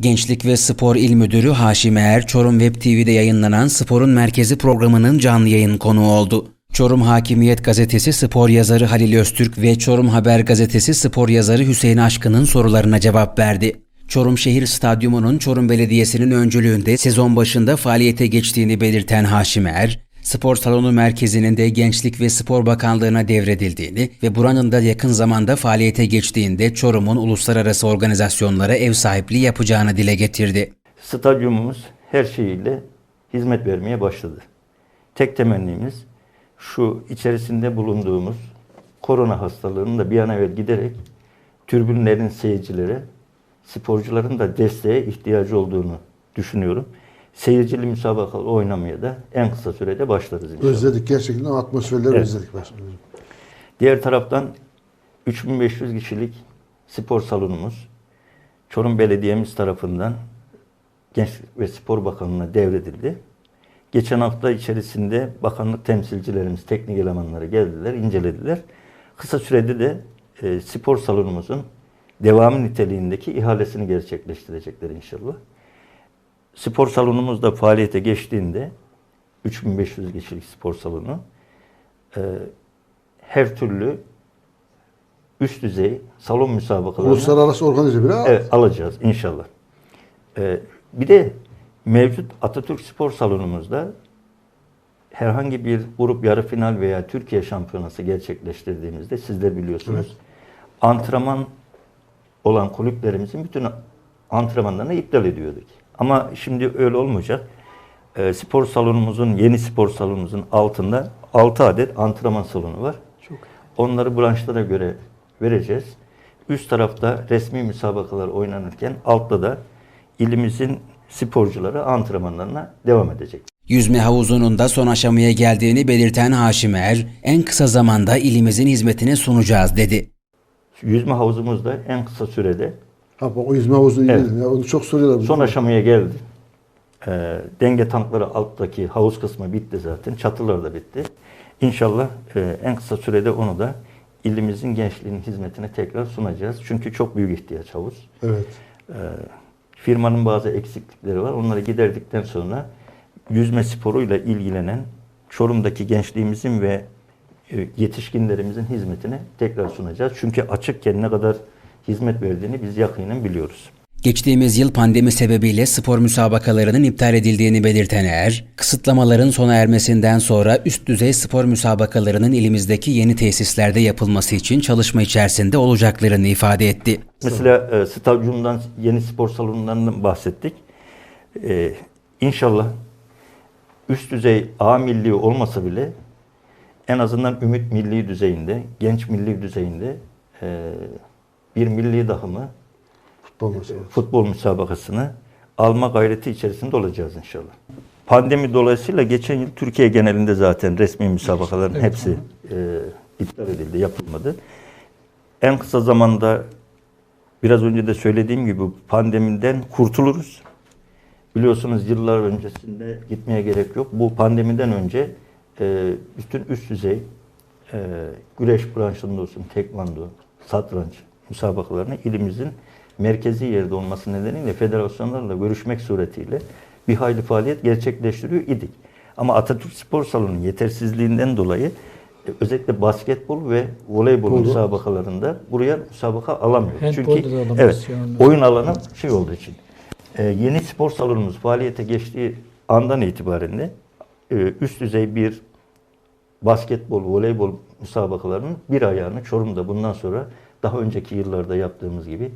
Gençlik ve Spor İl Müdürü Haşim Er, Çorum Web TV'de yayınlanan Sporun Merkezi programının canlı yayın konuğu oldu. Çorum Hakimiyet Gazetesi spor yazarı Halil Öztürk ve Çorum Haber Gazetesi spor yazarı Hüseyin Aşkın'ın sorularına cevap verdi. Çorum Şehir Stadyumu'nun Çorum Belediyesi'nin öncülüğünde sezon başında faaliyete geçtiğini belirten Haşim Er, spor salonu merkezinin de Gençlik ve Spor Bakanlığı'na devredildiğini ve buranın da yakın zamanda faaliyete geçtiğinde Çorum'un uluslararası organizasyonlara ev sahipliği yapacağını dile getirdi. Stadyumumuz her şeyiyle hizmet vermeye başladı. Tek temennimiz şu içerisinde bulunduğumuz korona hastalığının da bir an evvel giderek türbünlerin seyircilere, sporcuların da desteğe ihtiyacı olduğunu düşünüyorum. Seyircili müsabakalar oynamaya da en kısa sürede başlarız inşallah. Özledik gerçekten atmosferleri Evet. özledik başkanım. Diğer taraftan 3500 kişilik spor salonumuz Çorum Belediye'miz tarafından Gençlik ve Spor Bakanlığı'na devredildi. Geçen hafta içerisinde bakanlık temsilcilerimiz, teknik elemanları geldiler, incelediler. Kısa sürede de e, spor salonumuzun devamı niteliğindeki ihalesini gerçekleştirecekler inşallah. Spor salonumuz da faaliyete geçtiğinde 3500 kişilik spor salonu e, her türlü üst düzey salon müsabakalarını Uluslararası organize bir evet, alacağız inşallah. Ee, bir de mevcut Atatürk Spor Salonumuzda herhangi bir grup yarı final veya Türkiye şampiyonası gerçekleştirdiğimizde siz de biliyorsunuz. Antrenman olan kulüplerimizin bütün antrenmanlarını iptal ediyorduk. Ama şimdi öyle olmayacak. Ee, spor salonumuzun, yeni spor salonumuzun altında 6 adet antrenman salonu var. Onları branşlara göre vereceğiz. Üst tarafta resmi müsabakalar oynanırken altta da ilimizin sporcuları antrenmanlarına devam edecek. Yüzme havuzunun da son aşamaya geldiğini belirten Haşim Er, en kısa zamanda ilimizin hizmetine sunacağız dedi. Yüzme havuzumuz da en kısa sürede Ha bak o yüzme havuzunu Evet. ya. Onu çok soruyorlar. son aşamaya geldi. Ee, denge tankları alttaki havuz kısmı bitti zaten. Çatılar da bitti. İnşallah e, en kısa sürede onu da ilimizin gençliğinin hizmetine tekrar sunacağız. Çünkü çok büyük ihtiyaç havuz. Evet. Ee, firmanın bazı eksiklikleri var. Onları giderdikten sonra yüzme sporuyla ilgilenen Çorum'daki gençliğimizin ve e, yetişkinlerimizin hizmetine tekrar sunacağız. Çünkü açıkken ne kadar hizmet verdiğini biz yakinen biliyoruz. Geçtiğimiz yıl pandemi sebebiyle spor müsabakalarının iptal edildiğini belirten Er, kısıtlamaların sona ermesinden sonra üst düzey spor müsabakalarının ilimizdeki yeni tesislerde yapılması için çalışma içerisinde olacaklarını ifade etti. Mesela e, stadyumdan, yeni spor salonundan bahsettik. E, inşallah üst düzey A milli olmasa bile en azından ümit milli düzeyinde, genç milli düzeyinde e, bir milli dahımı Futbol mesela. futbol müsabakasını alma gayreti içerisinde olacağız inşallah. Pandemi dolayısıyla geçen yıl Türkiye genelinde zaten resmi müsabakaların hepsi e, iptal edildi, yapılmadı. En kısa zamanda biraz önce de söylediğim gibi pandemiden kurtuluruz. Biliyorsunuz yıllar öncesinde gitmeye gerek yok. Bu pandemiden önce e, bütün üst düzey e, güreş branşında olsun, tekvando, satranç müsabakalarını ilimizin merkezi yerde olması nedeniyle federasyonlarla görüşmek suretiyle bir hayli faaliyet gerçekleştiriyor idik. Ama Atatürk Spor Salonu'nun yetersizliğinden dolayı e, özellikle basketbol ve voleybol Polo. müsabakalarında buraya müsabaka alamıyor. Handball Çünkü evet, yani. oyun alanı şey olduğu için. Ee, yeni spor salonumuz faaliyete geçtiği andan itibaren de e, üst düzey bir basketbol, voleybol müsabakalarının bir ayağını Çorum'da bundan sonra daha önceki yıllarda yaptığımız gibi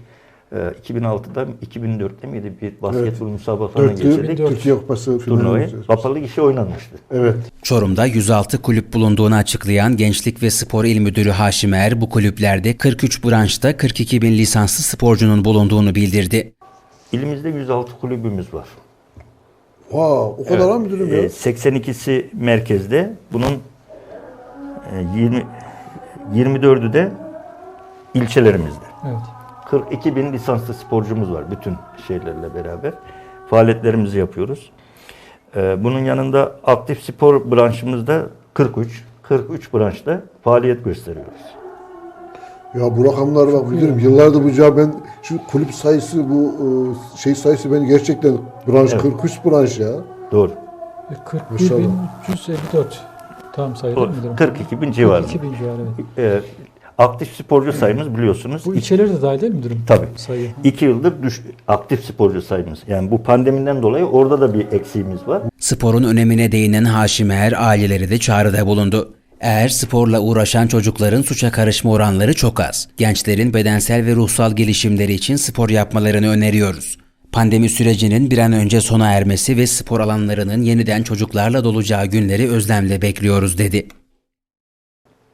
e, 2006'da 2004'te miydi bir basketbol müsabakalarına Dörtlü geçirdik. Türkiye Kupası Turnuvayı kapalı işi oynanmıştı. Evet. Çorum'da 106 kulüp bulunduğunu açıklayan Gençlik ve Spor İl Müdürü Haşim Er, bu kulüplerde 43 branşta 42 bin lisanslı sporcunun bulunduğunu bildirdi. İlimizde 106 kulübümüz var. Wow, o kadar var müdürüm ya. 82'si merkezde. Bunun e, 20 24'ü de ilçelerimizde. Evet. 42 bin lisanslı sporcumuz var bütün şeylerle beraber. Faaliyetlerimizi yapıyoruz. Ee, bunun yanında aktif spor branşımızda 43. 43 branşta faaliyet gösteriyoruz. Ya bu rakamlar bak müdürüm yıllardır bu cevap ben şu kulüp sayısı bu e, şey sayısı beni gerçekten branş Evet. 43 branş ya. Doğru. E, 41.354 tam sayı değil mi müdürüm? 42 bin civarında. 42 bin civarı evet. Aktif sporcu sayımız biliyorsunuz. Bu ilçeler de dahil değil mi müdürüm? Tabii. Sayı. iki yıldır düş, aktif sporcu sayımız. Yani bu pandemiden dolayı orada da bir eksiğimiz var. Sporun önemine değinen Haşim Er aileleri de çağrıda bulundu. Eğer sporla uğraşan çocukların suça karışma oranları çok az. Gençlerin bedensel ve ruhsal gelişimleri için spor yapmalarını öneriyoruz. Pandemi sürecinin bir an önce sona ermesi ve spor alanlarının yeniden çocuklarla dolacağı günleri özlemle bekliyoruz dedi.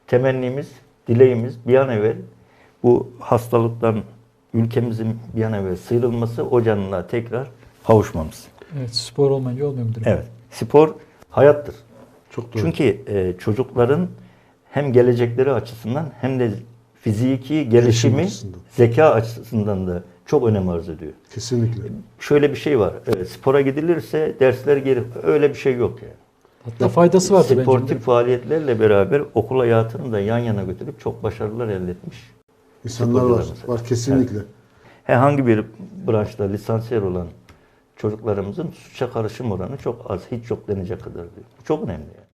Temennimiz, dileğimiz bir an evvel bu hastalıktan ülkemizin bir an evvel sıyrılması, o canlılığa tekrar kavuşmamız. Evet spor olmayınca olmuyor müdürüm. Evet. Spor hayattır. Çok doğru. Çünkü e, çocukların hem gelecekleri açısından hem de fiziki gelişimi, açısından. zeka açısından da çok önem arz ediyor. Kesinlikle. Şöyle bir şey var. e, spora gidilirse dersler geri öyle bir şey yok yani. Hatta faydası vardı bence. Sportif faaliyetlerle beraber okul hayatını da yan yana götürüp çok başarılar elde etmiş. İnsanlar var. Var kesinlikle. Herhangi bir branşta lisansiyer olan çocuklarımızın suça karışım oranı çok az, hiç yok denecek kadar değil. Bu çok önemli yani.